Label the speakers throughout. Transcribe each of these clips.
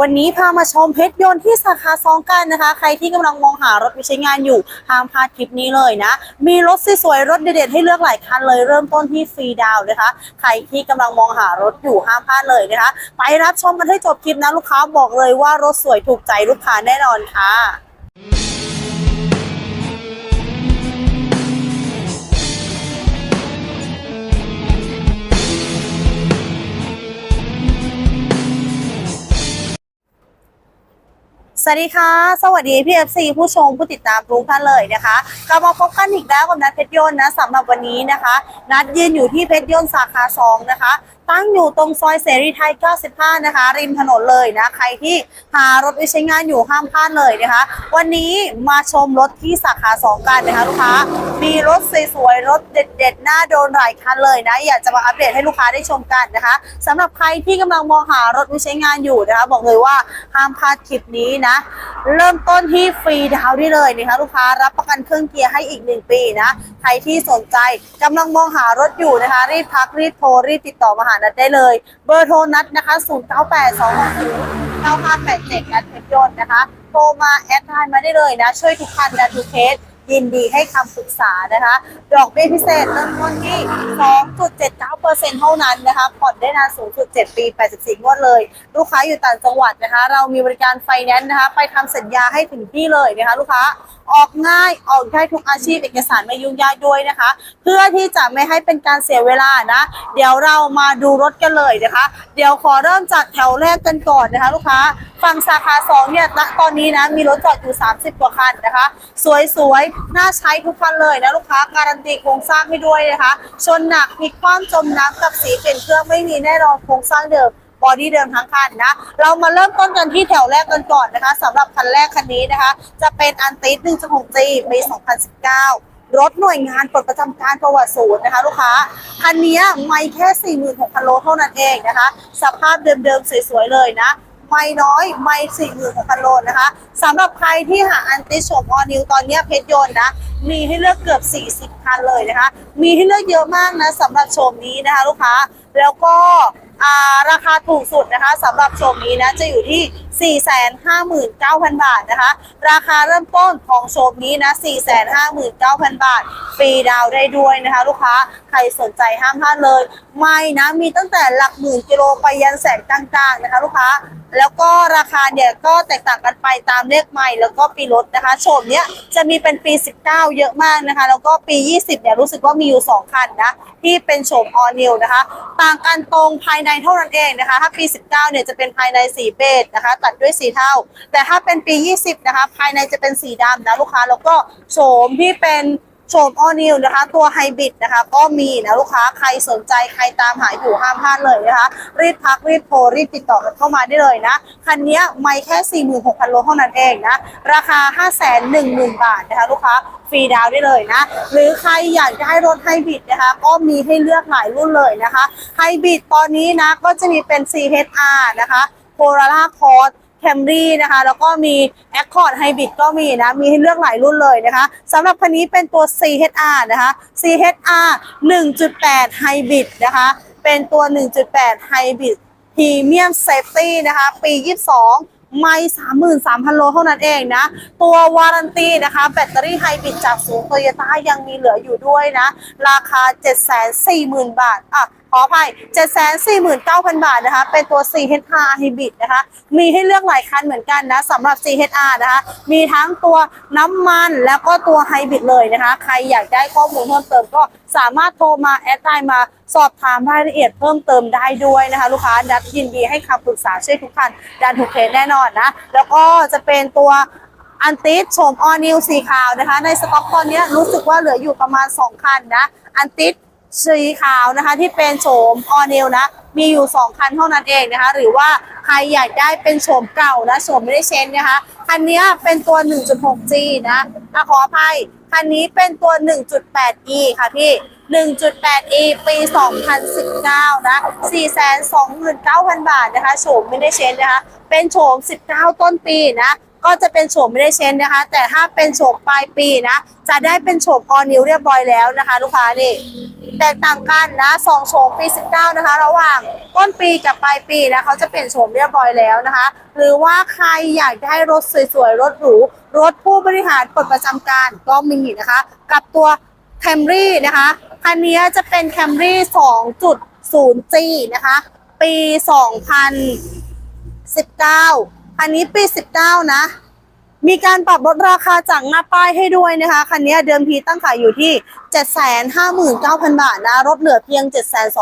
Speaker 1: วันนี้พามาชมเพชรยนต์ที่สาขาซองกันนะคะ ใครที่กำลังมองหารถไปใช้งานอยู่ห้ามพลาดคลิปนี้เลยนะ มีรถสวยๆรถเด็ดๆให้เลือกหลายคันเลยเริ่มต้นที่ฟรีดาวนะคะ ใครที่กำลังมองหารถอยู่ห้ามพลาดเลยนะคะ ไปรับชมกันให้จบคลิปนะลูกค้าบอกเลยว่ารถสวยถูกใจลูกค้าแน่นอนค่ะ สวัสดีค่ะ สวัสดีพี่เอฟซีผู้ชมผู้ติดตามทุกท่านเลยนะคะกลับมาพบกันอีกแล้วกับนัดเพชรยนต์นะสำหรับวันนี้นะคะ นัดยืนอยู่ที่เพชรยนต์สาขา2นะคะ ตั้งอยู่ตรงซอยเสรีไทย 95 นะคะ ริมถนนเลยนะ ใครที่หารถไปใช้งานอยู่ห้ามพลาดเลยนะคะ วันนี้มาชมรถที่สาขา 2 กันนะคะลูกค้า มีรถสวยๆรถเด็ดๆหน่าโดนหลายคันเลยนะ อยากจะมาอัปเดตให้ลูกค้าได้ชมกันนะคะสำหรับใครที่กำลังมองหารถไปใช้งานอยู่นะคะ บอกเลยว่าห้ามพลาดคลิปนี้นะเริ่มต้นที่ฟรีดาวน์ได้เลยนะคะลูกค้ารับประกันเครื่องเกียร์ให้อีก 1 ปีนะ ใครที่สนใจกำลังมองหารถอยู่นะคะ รีบพักรีบโทรรีบติดต่อมาหานัดได้เลย เบอร์โทรนัดนะคะ 0 9 8 2 6 0 9 5 8 7นัดเพชรยนต์นะคะ โทรมาแอดไลน์มาได้เลยนะ ช่วยทุกคันนะทุกเคส ยินดีให้คำปรึกษานะคะ ดอกเบี้ยพิเศษเริ่มต้นที่ 2.79%เท่านั้นนะคะผ่อนได้นานสูงสุด 7 ปี 84 งวดเลย ลูกค้าอยู่ต่างจังหวัดนะคะ เรามีบริการไฟแนนซ์นะคะ ไปทำสัญญาให้ถึงที่เลยนะคะลูกค้าออกง่ายออกได้ทุกอาชีพเอกสารไม่ยุ่งยากด้วยนะคะ เพื่อที่จะไม่ให้เป็นการเสียเวลานะ เดี๋ยวเรามาดูรถกันเลยนะคะ เดี๋ยวขอเริ่มจากแถวแรกกันก่อนนะคะ ลูกค้าฝั่งสาขา2เนี่ยณตอนนี้นะมีรถจอดอยู่ 30 กว่าคันนะคะ สวยๆน่าใช้ทุกคันเลยนะลูกค้าการันตีโครงสร้างให้ด้วยนะคะ ชนหนักพลิกคว่ำจมน้ำกับสีเปลี่ยนเครื่องไม่มีแน่นอนโครงสร้างเดิมบอดี้เดิมทั้งคันนะ เรามาเริ่มต้นกันที่แถวแรกกันก่อนนะคะสำหรับคันแรกคันนี้นะคะ จะเป็นอันติส1.6 G ปี 2019รถหน่วยงานปลดประจำการประวัติศูนย์นะคะ ลูกค้า คันนี้ไม่แค่ 46,000 โลเท่านั้นเองนะคะ สภาพเดิมๆ สวยๆ เลยนะ ไม่น้อย ไม่สี่หมื่นกิโลนะคะสำหรับใครที่หาอันติชมออนิวตอนนี้เพชรยนต์นะมีให้เลือกเกือบ 40คันเลยนะคะ มีให้เลือกเยอะมากนะสำหรับโชมนี้นะคะ ลูกค้าแล้วก็ ราคาถูกสุดนะคะสำหรับโชมนี้นะจะอยู่ที่ 459,000 บาทนะคะ ราคาเริ่มต้นของโชมนี้นะ 459,000 บาท ฟรีดาวได้ด้วยนะคะ ลูกค้าใครสนใจห้ามพลาดเลย ไม่นะมีตั้งแต่หลักหมื่นกิโลไปยันแสนกลางๆนะคะ ลูกค้าแล้วก็ราคาเนี่ยก็แตกต่างกันไปตามเลขใหม่แล้วก็ปีรถนะคะโฉมเนี้ยจะมีเป็นปี 19 เยอะมากนะคะ แล้วก็ปี 20เนี่ยรู้สึกว่ามีอยู่ 2 คันนะที่เป็นโฉมออนิวนะคะ ต่างกันตรงภายในเท่านั้นเองนะคะ ถ้าปี 19 เนี่ยจะเป็นภายในสีเบจนะคะ ตัดด้วยสีเทาแต่ถ้าเป็นปี 20 นะคะ ภายในจะเป็นสีดำนะลูกค้าแล้วก็โสมที่เป็น โฉมออนิวนะคะ ตัวไฮบริดนะคะ ก็มีนะลูกค้าใครสนใจใครตามหาอยู่ห้ามพลาดเลยนะคะ รีบพักรีบโทรรีบติดต่อกันเข้ามาได้เลยนะ คันนี้ไม่แค่ 46,000 โลเท่านั้นเองนะ ราคา 510,000 บาทนะคะ ลูกค้าฟรีดาวน์ได้เลยนะ หรือใครอยากได้รถไฮบริดนะคะ ก็มีให้เลือกหลายรุ่นเลยนะคะไฮบริดตอนนี้นะก็จะมีเป็น CHR นะคะ Corolla Cross แคมรี่นะคะ แล้วก็มี Accord Hybrid ก็มีนะ มีให้เลือกหลายรุ่นเลยนะคะสำหรับคันนี้เป็นตัว CHR นะคะ CHR 1.8 Hybrid นะคะ เป็นตัว 1.8 Hybrid Premium Safety นะคะ ปี 22ไม่33,000โลเท่านั้นเองนะ ตัววารันตีนะคะ แบตเตอรี่ไฮบริดจากศูนย์โตโยต้ายังมีเหลืออยู่ด้วยนะ ราคา 740,000 บาท อะ ออภัย 749,000 บาทนะคะ เป็นตัว CHR Hybrid นะคะ มีให้เลือกหลายคันเหมือนกันนะสำหรับ CHR นะคะ มีทั้งตัวน้ำมันแล้วก็ตัวไฮบริดเลยนะคะ ใครอยากได้ข้อมูลเพิ่มเติมก็สามารถโทรมาแอดไลน์มาสอบถามรายละเอียดเพิ่มเติมได้ด้วยนะคะ ลูกค้าดัดยินดีให้คำปรึกษาช่วยทุกคันดันถูกเคสแน่นอนนะ แล้วก็จะเป็นตัวอันติสโฉมออนิวสีขาวนะคะ ในสต็อกตอนนี้รู้สึกว่าเหลืออยู่ประมาณ 2 คันนะ อันติส สีขาวนะคะที่เป็นโฉมออนิวนะมีอยู่ 2 คันเท่านั้นเองนะคะ หรือว่าใครอยากได้เป็นโฉมเก่านะโฉมไม่ได้เชนนะคะ คันนี้เป็นตัว 1.6G นะอะขออภัย คันนี้เป็นตัว 1.8E ค่ะพี่ 1.8E ปี 2019 นะ 429,000 บาทนะคะ โฉมไม่ได้เชนนะคะ เป็นโฉม 19 ต้นปีนะ ก็จะเป็นโฉมไม่ได้เชนนะคะ แต่ถ้าเป็นโฉมปลายปีนะ จะได้เป็นโฉมออนิวเรียบร้อยแล้วนะคะ ลูกค้านี่แตกต่างกันนะสองโฉมปี 19 นะคะ ระหว่างต้นปีกับปลายปีนะเขาจะเปลี่ยนโฉมเรียบร้อยแล้วนะคะ หรือว่าใครอยากได้รถสวยๆ รถหรู รถผู้บริหารปลดประจำการก็มีนะคะ กับตัว Camry นะคะคันนี้จะเป็น Camry 2.0G นะคะ ปี 2019 คันนี้ปี 19 นะ มีการปรับลดราคาจากหน้าป้ายให้ด้วยนะคะ คันนี้เดิมทีตั้งขายอยู่ที่ 759,000 บาทนะลดเหลือเพียง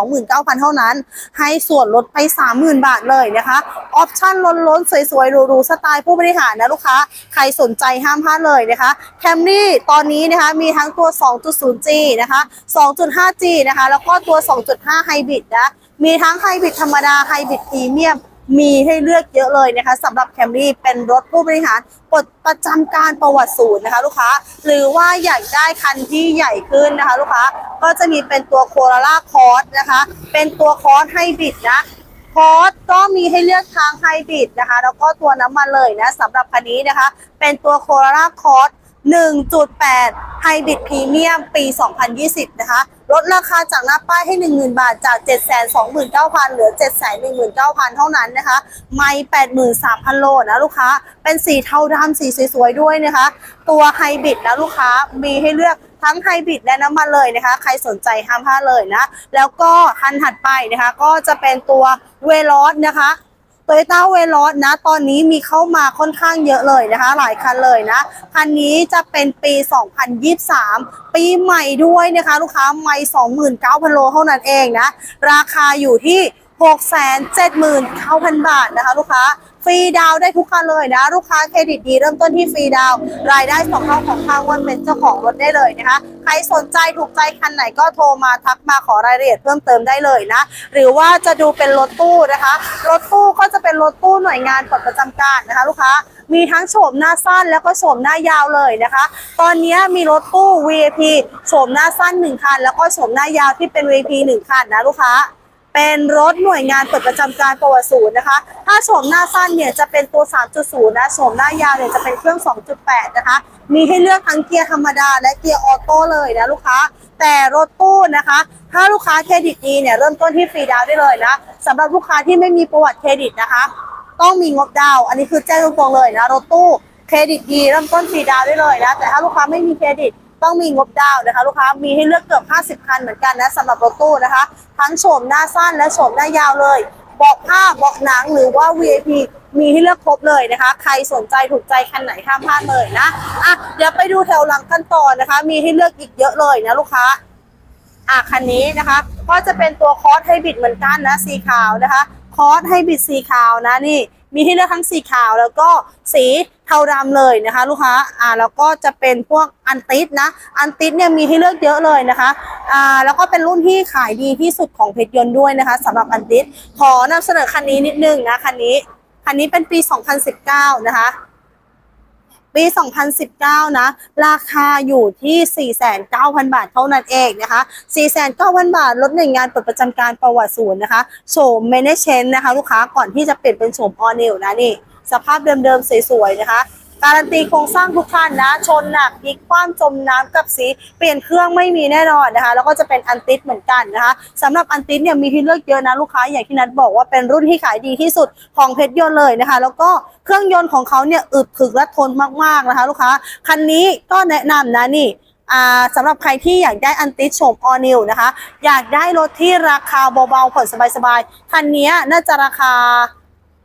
Speaker 1: 729,000 เท่านั้น ให้ส่วนลดไป 30,000 บาทเลยนะคะ ออปชั่นล้นๆ สวยๆหรูๆสไตล์ผู้บริหารนะลูกค้า ใครสนใจห้ามพลาดเลยนะคะ Camry ตอนนี้นะคะมีทั้งตัว 2.0G นะคะ 2.5G นะคะ แล้วก็ตัว 2.5 Hybrid นะ มีทั้งไฮบริดธรรมดาไฮบริดพรีเมียม มีให้เลือกเยอะเลยนะคะสำหรับแคมรี่เป็นรถผู้บริหารปลดประจำการประวัติศูนย์นะคะลูกค้า หรือว่าอยากได้คันที่ใหญ่ขึ้นนะคะลูกค้าก็จะมีเป็นตัวโคโรล่าคอร์สนะคะ เป็นตัวคอร์สไฮบริดนะคอร์สก็มีให้เลือกทางไฮบริดนะคะ แล้วก็ตัวน้ำมันเลยนะสำหรับคันนี้นะคะ เป็นตัวโคโรล่าคอร์ส 1.8 Hybrid Premium ปี 2020 นะคะ ลดราคาจากหน้าป้ายให้ 10,000 บาท จาก 729,000 เหลือ 719,000 เท่านั้นนะคะ ไม่ 83,000 โลนะลูกค้า เป็นสีเทาดำสีสวยๆด้วยนะคะ ตัวไฮบริดนะลูกค้า มีให้เลือกทั้งไฮบริดและน้ำมันเลยนะคะ ใครสนใจห้ามพลาดเลยนะ แล้วก็คันถัดไปนะคะ ก็จะเป็นตัวเวลอสนะคะ โตโยต้าเวลอสนะ ตอนนี้มีเข้ามาค่อนข้างเยอะเลยนะคะ หลายคันเลยนะ คันนี้จะเป็นปี 2023 ปีใหม่ด้วยนะคะ ลูกค้าไม่29,000 โลเท่านั้นเองนะ ราคาอยู่ที่ 679,000 บาทนะคะ ลูกค้า ฟรีดาวได้ทุกคันเลยนะลูกค้าเครดิตดีเริ่มต้นที่ฟรีดาวรายได้สองเท่าของทางวันเป็นเจ้าของรถได้เลยนะคะ ใครสนใจถูกใจคันไหนก็โทรมาทักมาขอรายละเอียดเพิ่มเติมได้เลยนะ หรือว่าจะดูเป็นรถตู้นะคะ รถตู้ก็จะเป็นรถตู้หน่วยงานปลดประจำการนะคะ ลูกค้ามีทั้งโฉมหน้าสั้นแล้วก็โฉมหน้ายาวเลยนะคะ ตอนนี้มีรถตู้ VIP โฉมหน้าสั้น 1 คัน แล้วก็โฉมหน้ายาวที่เป็น VIP 1 คันนะลูกค้า เป็นรถหน่วยงานเปิดประจำการประวัติศูนย์นะคะ ถ้าโฉมหน้าสั้นเนี่ยจะเป็นตัว 3.0 นะโฉมหน้ายาวเนี่ยจะเป็นเครื่อง 2.8 นะคะ มีให้เลือกทั้งเกียร์ธรรมดา และเกียร์ออโต้เลยนะลูกค้า แต่รถตู้นะคะ ถ้าลูกค้าเครดิตดีเนี่ยเริ่มต้นที่ฟรีดาวได้เลยนะสำหรับลูกค้าที่ไม่มีประวัติเครดิตนะคะ ต้องมีงบดาว อันนี้คือแจ้งตรงๆเลยนะรถตู้เครดิตดีเริ่มต้นฟรีดาวได้เลยนะ แต่ถ้าลูกค้าไม่มีเครดิต ต้องมีงบดาวนะคะ ลูกค้ามีให้เลือกเกือบ 50 คันเหมือนกันนะสำหรับรถตู้นะคะ ทั้งโฉมหน้าสั้นและโฉมหน้ายาวเลยเบอกผ้าเบอกหนังหรือว่า VIP มีให้เลือกครบเลยนะคะ ใครสนใจถูกใจคันไหนห้ามพลาดเลยนะอะเดี๋ยวไปดูแถวหลังกันต่อนะคะ มีให้เลือกอีกเยอะเลยนะลูกค้าอะคันนี้นะคะ ก็จะเป็นตัวคอสไฮบริดเหมือนกันนะสีขาวนะคะ คอสไฮบริดสีขาวนะนี่ มีให้เลือกทั้งสีขาวแล้วก็สีเทาดำเลยนะคะ ลูกค้าอ่าแล้วก็จะเป็นพวกอันติสนะ อันติสเนี่ยมีให้เลือกเยอะเลยนะคะอ่าแล้วก็เป็นรุ่นที่ขายดีที่สุดของเพชรยนต์ด้วยนะคะสำหรับอันติสขอนำเสนอคันนี้นิดนึงนะคันนี้คันนี้เป็นปี 2019 นะคะ ปี 2019 นะ ราคาอยู่ที่ 49,000 บาทเท่านั้นเองนะคะ 49,000 บาทลดหน่วยงานเปิดประจำการประวัติศูนย์นะคะโฉมเมเนเชนนะคะ ลูกค้าก่อนที่จะเปลี่ยนเป็นโฉมออนิวนะนี่ สภาพเดิมๆ สวยๆ นะคะ การันตีโครงสร้างทุกคันนะ ชนหนักพลิกคว่ำจมน้ำกับสีเปลี่ยนเครื่องไม่มีแน่นอนนะคะ แล้วก็จะเป็นอันติสเหมือนกันนะคะสำหรับอันติสเนี่ยมีที่เลือกเยอะนะลูกค้าอย่างที่นัดบอกว่าเป็นรุ่นที่ขายดีที่สุดของเพชรยนต์เลยนะคะ แล้วก็เครื่องยนต์ของเขาเนี่ยอึดถึกและทนมากๆนะคะ ลูกค้าคันนี้ก็แนะนำนะนี่อ่าสำหรับใครที่อยากได้อันติสโฉมออนิวนะคะ อยากได้รถที่ราคาเบาๆผ่อนสบายๆคันนี้น่าจะราคา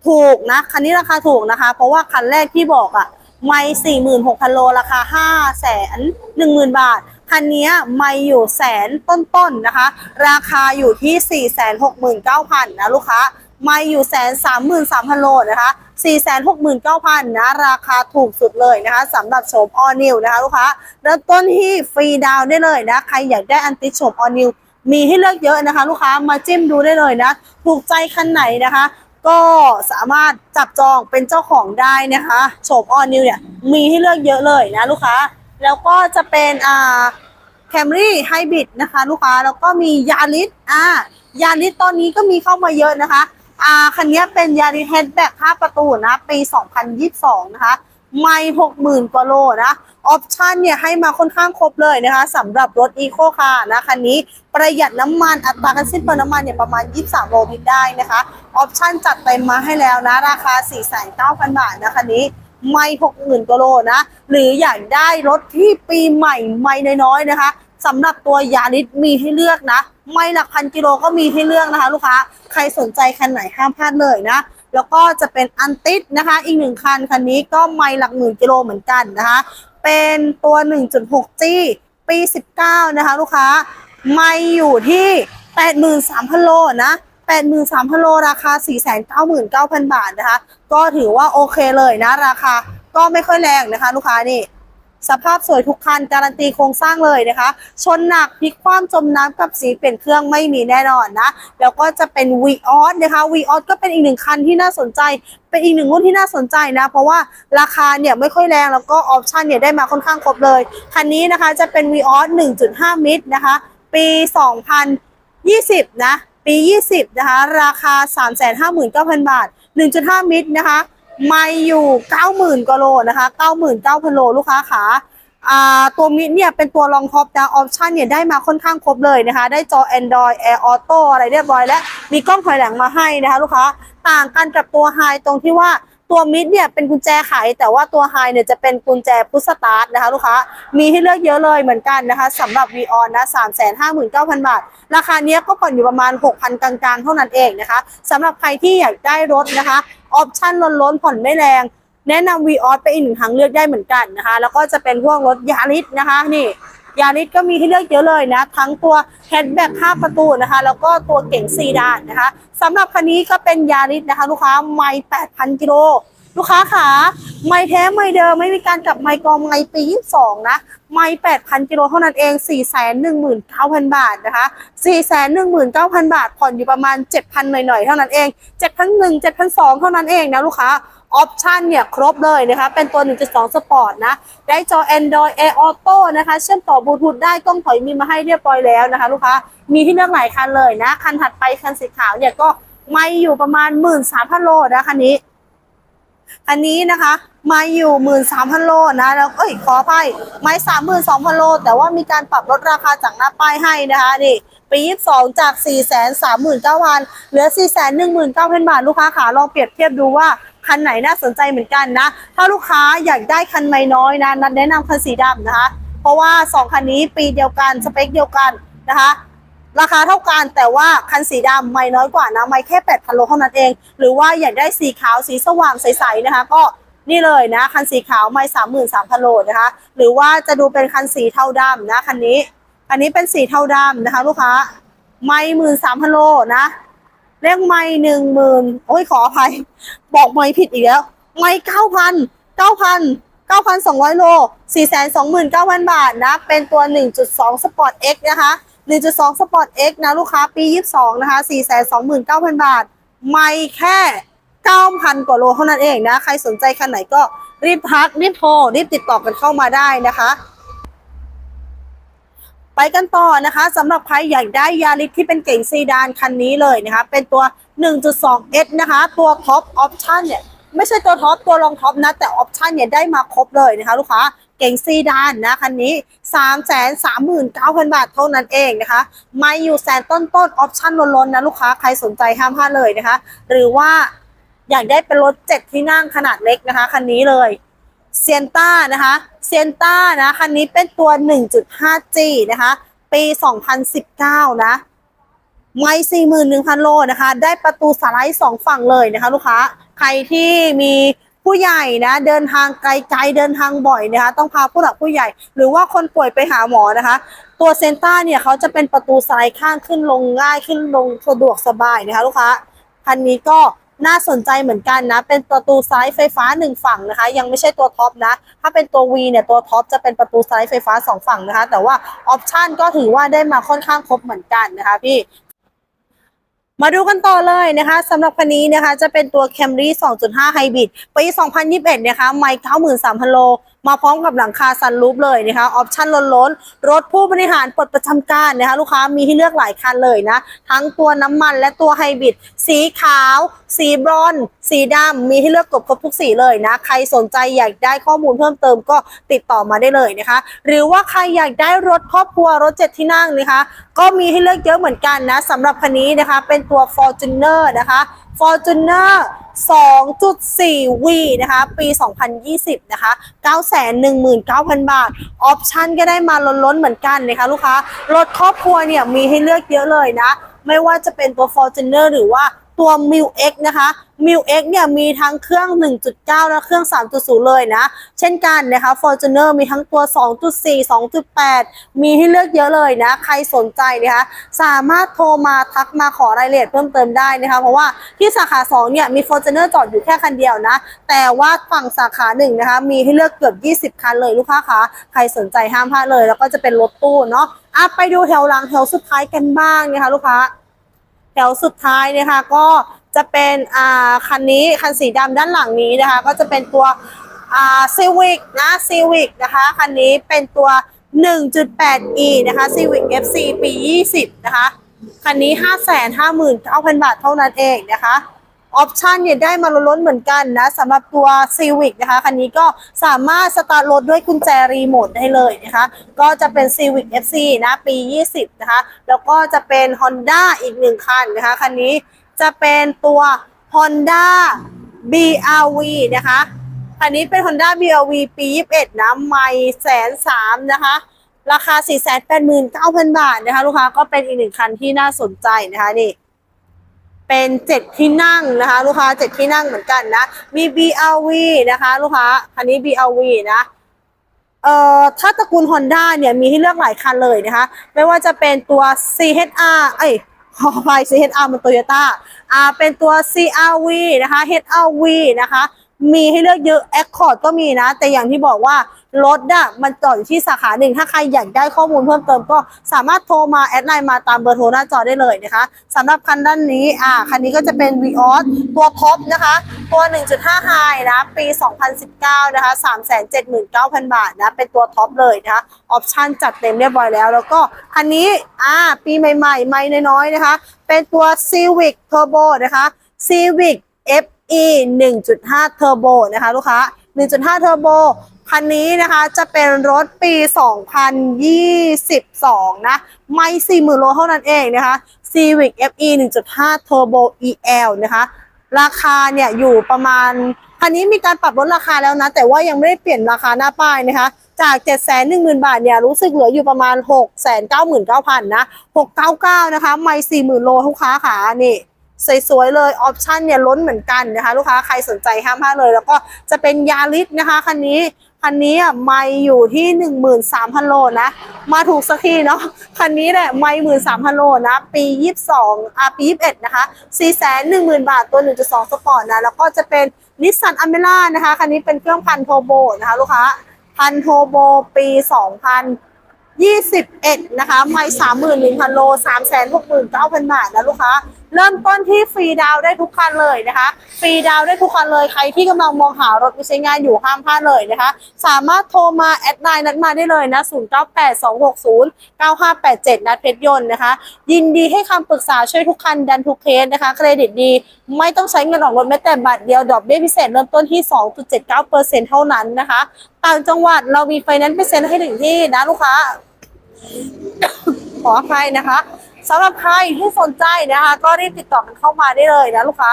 Speaker 1: ถูกนะ คันนี้ราคาถูกนะคะ เพราะว่าคันแรกที่บอกอะ ไม่สี่หมื่นหกพันโลราคาห้าแสนหนึ่งหมื่นบาท คันนี้ไม่อยู่แสนต้นๆนะคะ ราคาอยู่ที่สี่แสนหกหมื่นเก้าพันนะลูกค้าไม่อยู่แสนสามหมื่นสามพันโลนะคะสี่แสนหกหมื่นเก้าพันนะ ราคาถูกสุดเลยนะคะสำหรับโฉมออนิวนะคะลูกค้าเริ่มต้นที่ฟรีดาวได้เลยนะ ใครอยากได้อันติโฉมออนิวมีให้เลือกเยอะนะคะ ลูกค้ามาจิ้มดูได้เลยนะ ถูกใจคันไหนนะคะ ก็สามารถจับจองเป็นเจ้าของได้นะคะโฉมออนิวเนี่ยมีให้เลือกเยอะเลยนะลูกค้า แล้วก็จะเป็นอ่าแคมรี่ไฮบริดนะคะ ลูกค้าแล้วก็มียาริสอ่ายาริสตอนนี้ก็มีเข้ามาเยอะนะคะอ่าคันนี้เป็นยาริสแฮชแบ็ก5ประตูนะปี 2022 นะคะ ไม่หกหมื่นกว่าโลนะออปชันเนี่ยให้มาค่อนข้างครบเลยนะคะสำหรับรถอีโคคาร์นะคันนี้ประหยัดน้ำมันอัตราการสิ้นเปลืองน้ำมันเนี่ยประมาณ 23 โลลิตรได้นะคะออปชันจัดเต็มมาให้แล้วนะ ราคา 49,000บาทนะคันนี้ไม่หกหมื่นกว่าโลนะ หรืออยากได้รถที่ปีใหม่ไม่น้อยๆนะคะสำหรับตัวยาริสมีให้เลือกนะ ไม่หลักพันกิโลก็มีให้เลือกนะคะ ลูกค้า ใครสนใจคันไหนห้ามพลาดเลยนะ แล้วก็จะเป็นอันติดนะคะ อีกหนึ่งคันคันนี้ก็ไม่หลักหมื่นกิโลเหมือนกันนะคะ เป็นตัว 1.6G ปี 19 นะคะ ลูกค้าไม่อยู่ที่ 83,000 โลนะ83,000 โล ราคา 499,000 บาทนะคะ ก็ถือว่าโอเคเลยนะ ราคาก็ไม่ค่อยแรงนะคะ ลูกค้านี่ สภาพสวยทุกคันการันตีโครงสร้างเลยนะคะ ชนหนักพลิกคว่ำจมน้ำกับสีเปลี่ยนเครื่องไม่มีแน่นอนนะ แล้วก็จะเป็น v ีออสนะคะ v ีออสก็เป็นอีกหนึ่งคันที่น่าสนใจ เป็นอีกหนึ่งรุ่นที่น่าสนใจนะ เพราะว่าราคาเนี่ยไม่ค่อยแรงแล้วก็ออปชันเนี่ยได้มาค่อนข้างครบเลย คันนี้นะคะจะเป็น v ีออส1.5 มิตรนะคะ ปี 2020 นะ ปี 20 นะคะ ราคา 359,000 บาท 1.5 มิตรนะคะ ไม่อยู่90,000กว่าโลนะคะเก้าหมื่นเก้าพันโลลูกค้าขาอ่าตัวมิดเนี่ยเป็นตัวรองท็อปนะออปชันเนี่ยได้มาค่อนข้างครบเลยนะคะ ได้จอ Android Air Auto อะไรเรียบร้อยแล้วมีกล้องถอยหลังมาให้นะคะลูกค้า ต่างกันกับตัวไฮตรงที่ว่า ตัวมิดเนี่ยเป็นกุญแจไข แต่ว่าตัวไฮเนี่ยจะเป็นกุญแจพุชสตาร์ทนะคะลูกค้า มีให้เลือกเยอะเลยเหมือนกันนะคะสำหรับ v ีออนนะ359,000บาท ราคาเนี้ยก็ผ่อนอยู่ประมาณ 6,000 กลางๆ เท่านั้นเองนะคะสำหรับใครที่อยากได้รถนะคะออปชั่นล้นๆผ่อนไม่แรงแนะนำ v ีออสไปอีกหนึ่งทางเลือกได้เหมือนกันนะคะ แล้วก็จะเป็นพวกรถยาริสนะคะนี่ ยาริสก็มีให้เลือกเยอะเลยนะ ทั้งตัวแฮชแบ็ก5ประตูนะคะ แล้วก็ตัวเก่งซีดานนะคะสำหรับคันนี้ก็เป็นยาริสนะคะ ลูกค้าไม่8,000กิโลลูกค้าขาไม่แท้ไม่เดิมไม่มีการกลับไม่กองไม่ปี22นะไม่8,000กิโลเท่านั้นเอง 419,000 บาทนะคะ 419,000 บาทผ่อนอยู่ประมาณ 7,000 หน่อยๆ เท่านั้นเอง 7,001 7,200เท่านั้นเองนะลูกค้า ออปชันเนี่ยครบเลยนะคะ เป็นตัว 1.2 สปอร์ตนะ ได้จอ Android Air Auto นะคะ เชื่อมต่อบลูทูธได้กล้องถอยมีมาให้เรียบร้อยแล้วนะคะ ลูกค้า มีที่เลือกหลายคันเลยนะ คันถัดไปคันสีขาวเนี่ยก็ไม่อยู่ประมาณ 13,000 โลนะคันนี้ อันนี้นะคะมาอยู่หมื่นสามพันโลนะแล้วเอ้ยขออภัยไม้สามหมื่นสองพันโล แต่ว่ามีการปรับลดราคาจากหน้าป้ายให้นะคะนี่ปียี่สองจากสี่แสนสามหมื่นเก้าพันเหลือสี่แสนหนึ่งหมื่นเก้าพันบาท ลูกค้าขาลองเปรียบเทียบดูว่า คันไหนน่าสนใจเหมือนกันนะ ถ้าลูกค้าอยากได้คันไม่น้อยนะนัดแนะนำคันสีดำนะคะ เพราะว่าสองคันนี้ปีเดียวกันสเปคเดียวกันนะคะราคาเท่ากันแต่ว่าคันสีดำไม่น้อยกว่านะไม่แค่ 8,000 โลเท่านั้นเอง หรือว่าอยากได้สีขาวสีสว่างใสๆนะคะ ก็นี่เลยนะ คันสีขาวไม่33,000โลนะคะ หรือว่าจะดูเป็นคันสีเทาดำนะคันนี้ อันนี้เป็นสีเทาดำนะคะ ลูกค้าไม่หมื่นสามพันโลนะ เลขไม่หนึ่งหมื่นโอ้ยขออภัย บอกไม่ผิดอีกแล้ว ไม่เก้าพันเก้าพันเก้าพันสองร้อยโลสี่แสนสองหมื่นเก้าพันบาทนะ เป็นตัวหนึ่งจุดสองสปอร์ตเอ็กนะคะ1.2 Sport X นะลูกค้าปี22นะคะ429,000บาท ไม่แค่9,000กว่าโลเท่านั้นเองนะ ใครสนใจคันไหนก็รีบทักรีบโทรรีบติดต่อกันเข้ามาได้นะคะ ไปกันต่อนะคะสำหรับใครอยากได้ยาริสที่เป็นเก่งซีดานคันนี้เลยนะคะ เป็นตัว 1.2 S นะคะ ตัวท็อปออปชั่นเนี่ยไม่ใช่ตัวท็อปตัวรองท็อปนะ แต่ออปชั่นเนี่ยได้มาครบเลยนะคะ ลูกค้าเก่งซีดานนะคันนี้ 3 3 9 0 0 0 บาทเท่านั้นเองนะคะ ไม่อยู่แสนต้นต้นออปชั่นล้นๆนะลูกค้าใครสนใจห้ามพลาดเลยนะคะ หรือว่าอยากได้เป็นรถ 7 ที่นั่งขนาดเล็กนะคะคันนี้เลย เซียนต้านะคะเซียนต้านะคันนี้เป็นตัว 1.5G นะคะ ปี 2019 นะไม่สี่หมื่นหนึ่งพันโลนะคะ ได้ประตูสไลด์สองฝั่งเลยนะคะลูกค้า ใครที่มีผู้ใหญ่นะ เดินทางไกลๆเดินทางบ่อยนะคะ ต้องพาผู้หลักผู้ใหญ่ หรือว่าคนป่วยไปหาหมอนะคะ ตัวเซนต้าเนี่ยเขาจะเป็นประตูสไลด์ข้างขึ้นลงง่ายขึ้นลงสะดวกสบายนะคะลูกค้าคันนี้ก็ น่าสนใจเหมือนกันนะ เป็นประตูซ้ายไฟฟ้าหนึ่งฝั่งนะคะ ยังไม่ใช่ตัวท็อปนะ ถ้าเป็นตัว V เนี่ยตัวท็อปจะเป็นประตูซ้ายไฟฟ้าสองฝั่งนะคะ แต่ว่าออปชันก็ถือว่าได้มาค่อนข้างครบเหมือนกันนะคะพี่มาดูกันต่อเลยนะคะสำหรับคันนี้นะคะจะเป็นตัว Camry 2.5 Hybrid ปี 2021 นะคะ ไม่93,000 โล มาพร้อมกับหลังคาซันรูฟเลยนะคะออปชั่นล้นๆ รถผู้บริหารปลดประจำการนะคะลูกค้ามีให้เลือกหลายคันเลยนะ ทั้งตัวน้ำมันและตัวไฮบริดสีขาว สีบรอนซ์สีดำมีให้เลือกกบครบทุกสีเลยนะ ใครสนใจอยากได้ข้อมูลเพิ่มเติมก็ติดต่อมาได้เลยนะคะ หรือว่าใครอยากได้รถครอบครัวรถเจ็ดที่นั่งนะคะก็มีให้เลือกเยอะเหมือนกันนะสำหรับคันนี้นะคะเป็นตัว Fortuner นะคะ Fortuner 2.4 V นะคะ ปี 2020 นะคะ 9 919,000 บาท ออปชั่นก็ได้มาล้นๆเหมือนกันนะคะลูกค้ารถครอบครัวเนี่ยมีให้เลือกเยอะเลยนะ ไม่ว่าจะเป็นตัว Fortuner หรือว่า ตัว m i l X นะคะ m i l X เนี่ยมีทั้งเครื่อง 1.9 และเครื่อง 3.0 เลยนะ เช่นกันนะคะ Fortuner มีทั้งตัว 2.4 2.8 มีให้เลือกเยอะเลยนะ ใครสนใจนะคะ สามารถโทรมาทักมาขอรายละเอียดเพิ่มเติมได้นะคะ เพราะว่าที่สาขา 2 เนี่ยมี Fortuner จอดอยู่แค่คันเดียวนะ แต่ว่าฝั่งสาขาหนึ่งนะคะ มีให้เลือกเกือบ 20 คันเลยลูกค้าคะใครสนใจห้ามพลาดเลย แล้วก็จะเป็นรถตู้เนาะอะไปดูแถวหลังแถวสุดท้ายกันบ้างนะคะลูกค้า แถวสุดท้ายนะคะก็จะเป็นอ่าคันนี้คันสีดำด้านหลังนี้นะคะ ก็จะเป็นตัวอ่าซีวิกนะซีวิกนะคะคันนี้เป็นตัว 1.8e นะคะ Civic FC ปี 20 นะคะ คันนี้ 559,000 บาทเท่านั้นเองนะคะ ออปชันเนี่ยได้มาล้นๆเหมือนกันนะสำหรับตัว Civic นะคะคันนี้ก็สามารถสตาร์ทรถด้วยกุญแจรีโมทได้เลยนะคะ ก็จะเป็น Civic FC นะปี 20 นะคะ แล้วก็จะเป็น Honda อีกหนึ่งคันนะคะคันนี้จะเป็นตัว Honda BRV นะคะคันนี้เป็น Honda BRV ปี 21 นะไม่แสนสามนะคะราคา 489,000 บาทนะคะ ลูกค้าก็เป็นอีกหนึ่งคันที่น่าสนใจนะคะนี่ เป็นเจ็ดที่นั่งนะคะ ลูกค้าเจ็ดที่นั่งเหมือนกันนะ มี BRV นะคะ ลูกค้าคันนี้ BRV นะเอ่อถ้าตระกูล Honda เนี่ยมีให้เลือกหลายคันเลยนะคะ ไม่ว่าจะเป็นตัว CHR เอ้ยขอไป CHR มันโตโยต้าอ่าเป็นตัว CRV นะคะ HRV นะคะ มีให้เลือกเยอะ Accord ก็มีนะ แต่อย่างที่บอกว่ารถอะมันจอดอยู่ที่สาขาหนึ่ง ถ้าใครอยากได้ข้อมูลเพิ่มเติมก็สามารถโทรมาแอดไลน์มาตามเบอร์โทรหน้าจอได้เลยนะคะสำหรับคันด้านนี้อ่าคันนี้ก็จะเป็น v ีออสตัวท็อปนะคะ ตัว 1.5 High นะ ปี 2019 นะคะ 379,000 บาทนะ เป็นตัวท็อปเลยนะคะออปชั่นจัดเต็มเรียบร้อยแล้ว แล้วก็คันนี้อ่าปีใหม่ๆไม่น้อยๆนะคะ เป็นตัว Civic Turbo นะคะ Civic e 1.5 Turbo นะคะลูกค้า 1.5 Turbo คันนี้นะคะจะเป็นรถปี 2022 นะ ไม่40,000โลเท่านั้นเองนะคะ Civic FE 1.5 Turbo EL นะคะ ราคาเนี่ยอยู่ประมาณ คันนี้มีการปรับลดราคาแล้วนะ แต่ว่ายังไม่ได้เปลี่ยนราคาหน้าป้ายนะคะ จาก 710,000 บาทเนี่ยรู้สึกเหลืออยู่ประมาณ 699,000 นะ 699 นะคะ ไม่40,000โลลูกค้าขานี่ สวยๆเลยออปชันเนี่ยล้นเหมือนกันนะคะ ลูกค้าใครสนใจห้ามพลาดเลย แล้วก็จะเป็นยาริสนะคะคันนี้คันนี้อะไม่อยู่ที่ 13,000 โลนะ มาถูกสักทีเนาะคันนี้แหละไม่13,000โลนะ ปี 22อ่าปี 21 นะคะ 410,000 บาทตัว 1.2 สปอร์ตนะ แล้วก็จะเป็นนิสสันอเมร่านะคะ คันนี้เป็นเครื่องพันโทโบนะคะ ลูกค้า พันโทโบปี 2000 21 นะคะ ไม่ 31,000 โล 369,000 บาทนะลูกค้า เริ่มต้นที่ฟรีดาวได้ทุกคันเลยนะคะ ฟรีดาวได้ทุกคันเลยใครที่กำลังมองหารถไปใช้งานอยู่ห้ามพลาดเลยนะคะ สามารถโทรมาแอดไลน์นัดมาได้เลยนะ0982609587 นัดเพชรยนต์นะคะ ยินดีให้คำปรึกษาช่วยทุกคันดันทุกเคสนะคะ เครดิตดี ไม่ต้องใช้เงินออกรถแม้แต่บาทเดียวดอกเบี้ยพิเศษเริ่มต้นที่ 2.79%เท่านั้นนะคะ ต่างจังหวัดเรามีไฟแนนซ์เปอร์เซ็นต์ให้ถึงที่นะลูกค้าขออภัยนะคะ สำหรับใครที่สนใจนะคะ ก็รีบติดต่อกันเข้ามาได้เลยนะลูกค้า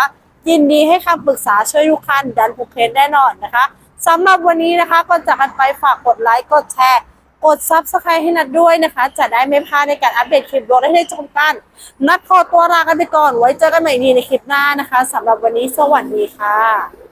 Speaker 1: ยินดีให้คำปรึกษาช่วยทุกคันดันทุกเคสแน่นอนนะคะสำหรับวันนี้นะคะก่อนจากกันไปฝากกดไลค์กดแชร์กดซับสไครต์ให้นัดด้วยนะคะ จะได้ไม่พลาดในการอัปเดตคลิปรถให้ได้ชมกัน นัดขอตัวลากันไปก่อน ไว้เจอกันใหม่ดีในคลิปหน้านะคะสำหรับวันนี้สวัสดีค่ะ